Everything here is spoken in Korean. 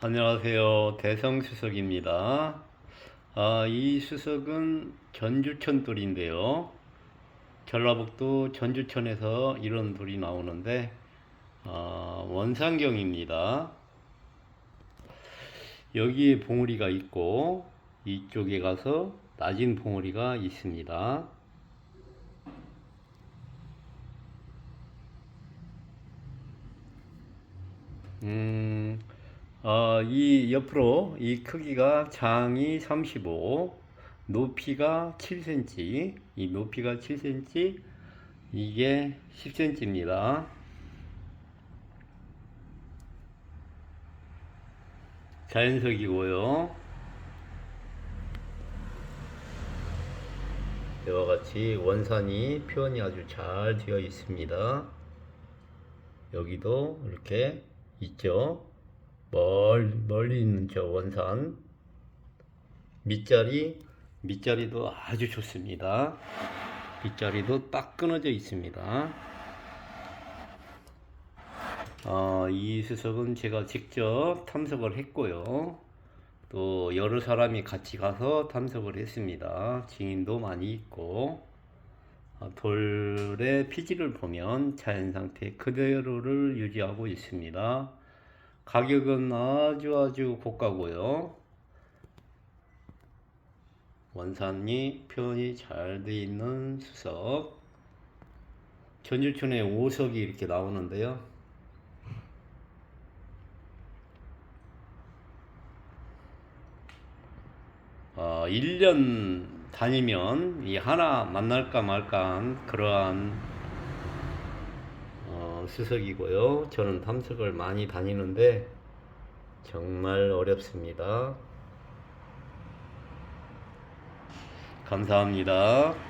안녕하세요. 대성수석입니다. 아, 이 수석은 전주천 돌인데요. 전라북도 전주천에서 이런 돌이 나오는데, 아, 원상경입니다. 여기에 봉우리가 있고, 이쪽에 가서 낮은 봉우리가 있습니다. 음, 어, 이 옆으로 이 크기가 장이 35, 높이가 7cm, 이 높이가 7cm, 이게 10cm입니다. 자연석이고요. 이와 같이 원산이 표현이 아주 잘 되어 있습니다. 여기도 이렇게 있죠. 멀, 멀리 있는 저 원산 밑자리 밑자리도 아주 좋습니다. 밑자리도 딱 끊어져 있습니다. 어, 이 수석은 제가 직접 탐석을 했고요. 또 여러 사람이 같이 가서 탐석을 했습니다. 증인도 많이 있고 어, 돌의 피지를 보면 자연 상태 그대로를 유지하고 있습니다. 가격은 아주 아주 고가고요. 원산이 표현이 잘 돼 있는 수석. 전주촌에 5석이 이렇게 나오는데요. 어, 1년 다니면 이 하나 만날까 말까 한 그러한 어, 수석이고요. 저는 탐색을 많이 다니는데 정말 어렵습니다. 감사합니다.